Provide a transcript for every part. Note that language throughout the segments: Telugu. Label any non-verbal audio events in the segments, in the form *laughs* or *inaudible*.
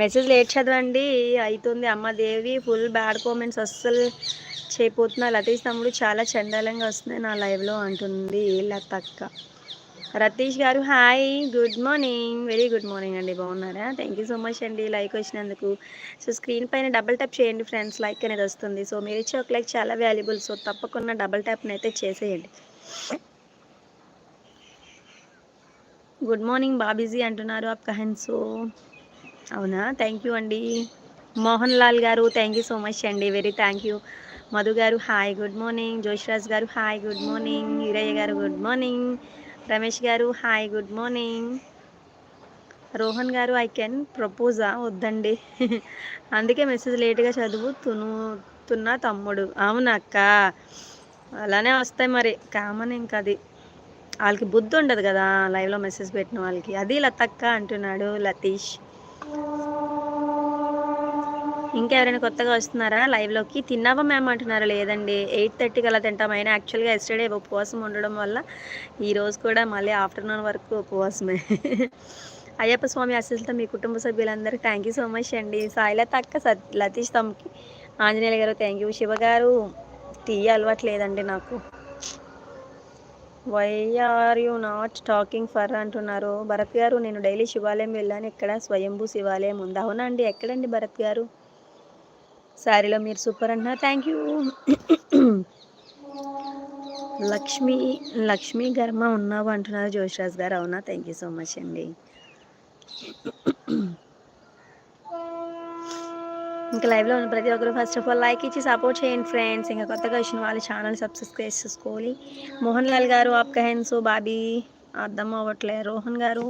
మెసేజ్ లేట్ చదవండి. అవుతుంది అమ్మ దేవి ఫుల్ బ్యాడ్ కామెంట్స్ అస్సలు చేయపోతున్నా లతీష్ తమ్ముడు చాలా చండాలంగా వస్తున్నాయి నా లైవ్లో అంటుంది లతక్క. రతీష్ గారు hi good morning very good morning అండి బాగున్నారా? థ్యాంక్ యూ సో మచ్ అండి లైక్ వచ్చినందుకు. సో స్క్రీన్ పైన డబుల్ ట్యాప్ చేయండి ఫ్రెండ్స్ లైక్ అనేది వస్తుంది. సో మీరు ఇచ్చే ఒక లైక్ చాలా వాల్యుబుల్ సో తప్పకుండా డబుల్ ట్యాప్ని అయితే చేసేయండి. గుడ్ మార్నింగ్ బాబీజీ అంటున్నారు అప్ కహన్ సో అవునా? థ్యాంక్ యూ అండి. మోహన్ లాల్ గారు థ్యాంక్ యూ సో మచ్ అండి. వెరీ థ్యాంక్ యూ మధు గారు హాయ్ గుడ్ మార్నింగ్ జోష్రాజ్ గారు హాయ్ గుడ్ మార్నింగ్ ఈరయ్య గారు గుడ్ మార్నింగ్ రమేష్ గారు హాయ్ గుడ్ మార్నింగ్ రోహన్ గారు ఐ కెన్ ప్రపోజా వద్దండి. *laughs* అందుకే మెసేజ్ లేట్గా చదువు తునుతున్న తమ్ముడు. అవునా అక్క? అలానే వస్తాయి మరి. కామన్ ఇంకా అది వాళ్ళకి బుద్ధి ఉండదు కదా లైవ్లో మెసేజ్ పెట్టిన వాళ్ళకి. అది లతక్క అంటున్నాడు లతీష్. ఇంకెవరైనా కొత్తగా వస్తున్నారా లైవ్లోకి తిన్నావా మ్యామ్ అంటున్నారా. లేదండి. ఎయిట్ థర్టీకి అలా తింటాం అయినా యాక్చువల్గా ఎస్టర్డే ఉపవాసం ఉండడం వల్ల ఈరోజు కూడా మళ్ళీ ఆఫ్టర్నూన్ వరకు ఉపవాసమే. అయ్యప్ప స్వామి అసలుతో మీ కుటుంబ సభ్యులందరూ థ్యాంక్ యూ సో మచ్ అండి. సాయిలత అక్క సత్ లతీష్ తమ్కి ఆంజనేయులు గారు థ్యాంక్ యూ శివ గారు టీ అలవాటు లేదండి నాకు. Why are you not talking for అంటున్నారు. భరత్ గారు నేను డైలీ శివాలయం వెళ్ళాను. ఇక్కడ స్వయంభూ శివాలయం ఉంది? అవునండి ఎక్కడండి భరత్ గారు? సారీలో మీరు సూపర్ అంటున్నారు. థ్యాంక్ యూ లక్ష్మి లక్ష్మీ గర్మ ఉన్నావు అంటున్నారు జోష్రాజ్ గారు. అవునా? థ్యాంక్ యూ సో మచ్ అండి. ఇంకా లైవ్లో ఉన్న ప్రతి ఒక్కరు ఫస్ట్ ఆఫ్ ఆల్ లైక్ ఇచ్చి సపోర్ట్ చేయండి ఫ్రెండ్స్. ఇంకా కొత్తగా వచ్చిన వాళ్ళ ఛానల్ సబ్స్క్రైబ్ చేసుకోవాలి. మోహన్ లాల్ గారు ఆప్ కహెన్ బాబీ అర్థం అవ్వట్లే రోహన్ గారు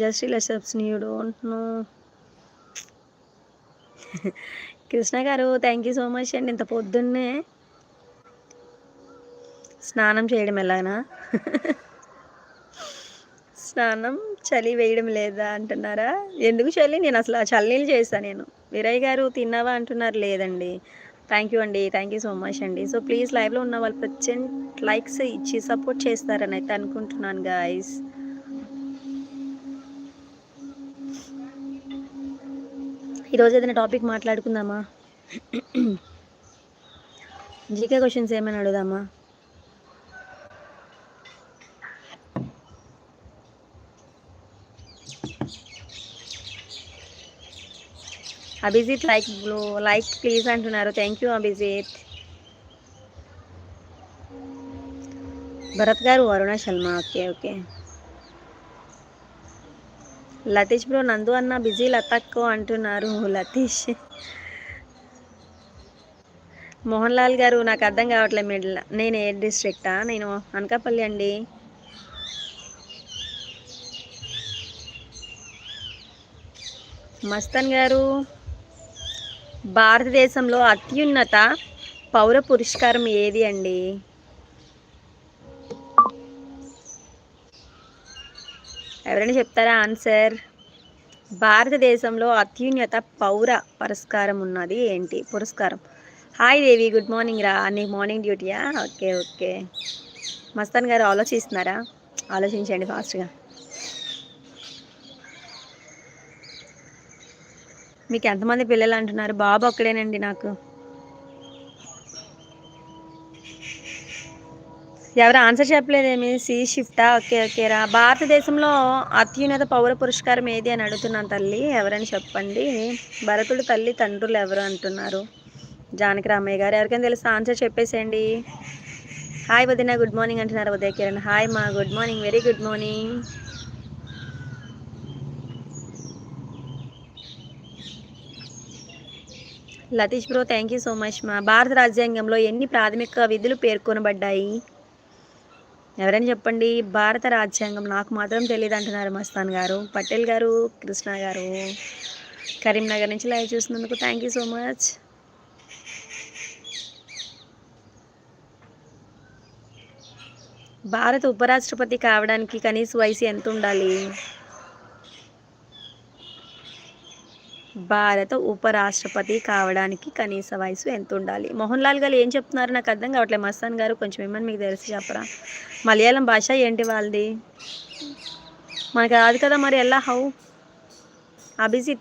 జస్ట్ ఇలా సబ్స్ యూ డోంట్ నో కృష్ణ గారు థ్యాంక్ యూ సో మచ్ అండి. ఇంత పొద్దున్నే స్నానం చేయడం ఎలానా స్నానం చలి వేయడం లేదా అంటున్నారా? ఎందుకు చలి? నేను అసలు ఆ చల్లనీళ్ళు చేస్తాను నేను. వీరయ్య గారు తిన్నావా అంటున్నారు లేదండి. థ్యాంక్ యూ అండి థ్యాంక్ యూ సో మచ్ అండి. సో ప్లీజ్ లైవ్లో ఉన్న వాళ్ళు ప్రజెంట్ లైక్స్ ఇచ్చి సపోర్ట్ చేస్తారని అయితే అనుకుంటున్నాను గాయస్ ఈరోజు ఏదైనా టాపిక్ మాట్లాడుకుందామా? *clears throat* జీకే క్వశ్చన్స్ ఏమైనా అడుగుదామా? Abhijit like blow like please అంటున్నారు. Thank you Abhijit. భరత్ గారు Aruna Sharma. Okay okay Lateesh bro Nandu అన్న బిజీ లతక్కో అంటున్నారు. లతీష్. మోహన్ లాల్ గారు నాకు అర్థం కావట్లేదు మిడిల్ నేను ఏ డిస్ట్రిక్టా నేను అనకాపల్లి అండి. మస్తన్ గారు భారతదేశంలో అత్యున్నత పౌర పురస్కారం ఏది అండి? ఎవరైనా చెప్తారా ఆన్సర్? భారతదేశంలో అత్యున్నత పౌర పురస్కారం ఉన్నది ఏంటి? పురస్కారం. హాయ్ దేవి గుడ్ మార్నింగ్ రా. నీకు మార్నింగ్ డ్యూటీయా? Okay okay. మస్తాన్ గారు ఆలోచిస్తున్నారా? ఆలోచించండి ఫాస్ట్గా. మీకు ఎంతమంది పిల్లలు అంటున్నారు? బాబు ఒక్కడేనండి నాకు. ఎవరు ఆన్సర్ చెప్పలేదేమి? సి షిఫ్టా? ఓకే ఓకే రా. భారతదేశంలో అత్యున్నత పౌర పురస్కారం ఏది అని అడుగుతున్నాను తల్లి. ఎవరని చెప్పండి? భరతుడు తల్లి తండ్రులు ఎవరు అంటున్నారు? జానకి రామయ్య గారు ఎవరికైనా తెలుసు? ఆన్సర్ చెప్పేసేయండి. హాయ్ వదిన గుడ్ మార్నింగ్ అంటున్నారు ఉదయ కిరణ్ హాయ్ మా good morning. Very good morning. Lateesh bro thank you so much మా. భారత రాజ్యాంగంలో ఎన్ని ప్రాథమిక విధులు పేర్కొనబడ్డాయి? ఎవరైనా చెప్పండి? భారత రాజ్యాంగం నాకు మాత్రం తెలియదు అంటున్నారు మస్తాన్ గారు. పటేల్ గారు కృష్ణ గారు. కరీంనగర్ నుంచి లైవ్ చూసినందుకు థ్యాంక్ యూ సో మచ్ భారత ఉపరాష్ట్రపతి కావడానికి కనీస వయసు ఎంత ఉండాలి భారత ఉపరాష్ట్రపతి కావడానికి కనీస వయసు ఎంత ఉండాలి మోహన్ లాల్ గారు ఏం చెప్తున్నారు? నాకు అర్థం కావట్లేదు. మస్తాన్ గారు కొంచెం ఏమని మీకు తెలిసి చెప్పరా? మలయాళం భాష ఏంటి వాళ్ళది? మనకు రాదు కదా మరి ఎలా? హౌ అభిజిత్